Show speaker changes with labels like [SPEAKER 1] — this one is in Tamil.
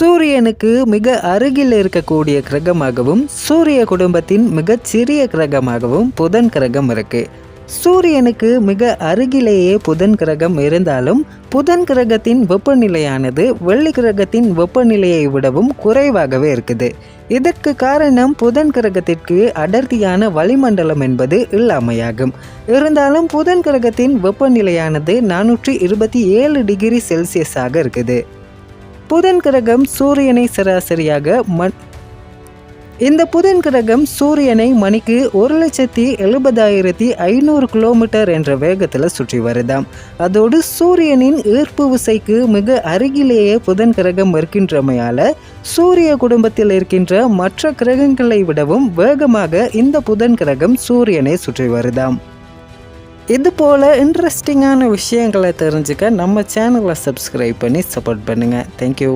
[SPEAKER 1] சூரியனுக்கு மிக அருகில் இருக்கக்கூடிய கிரகமாகவும் சூரிய குடும்பத்தின் மிகச் சிறிய கிரகமாகவும் புதன் கிரகம் இருக்கு. சூரியனுக்கு மிக அருகிலேயே புதன் கிரகம் இருந்தாலும் புதன் கிரகத்தின் வெப்பநிலையானது வெள்ளி கிரகத்தின் வெப்பநிலையை விடவும் குறைவாகவே இருக்குது. இதற்கு காரணம் புதன் கிரகத்திற்கு அடர்த்தியான வளிமண்டலம் என்பது இல்லாமையாகும். இருந்தாலும் புதன் கிரகத்தின் வெப்பநிலையானது நானூற்றி இருபத்தி ஏழு டிகிரி செல்சியஸாக இருக்குது. புதன் கிரகம் சூரியனை சராசரியாக மண் இந்த புதன் கிரகம் சூரியனை மணிக்கு ஒரு லட்சத்தி எழுபதாயிரத்தி ஐநூறு கிலோமீட்டர் என்ற வேகத்தில் சுற்றி வருதாம். அதோடு சூரியனின் ஈர்ப்பு விசைக்கு மிக அருகிலேயே புதன் கிரகம் இருக்கின்றமையால சூரிய குடும்பத்தில் இருக்கின்ற மற்ற கிரகங்களை விடவும் வேகமாக இந்த புதன் கிரகம் சூரியனை சுற்றி வருதாம். இது போல் இன்ட்ரெஸ்டிங்கான விஷயங்களை தெரிஞ்சுக்க நம்ம சேனலை சப்ஸ்கிரைப் பண்ணி சப்போர்ட் பண்ணுங்கள் தேங்க்யூ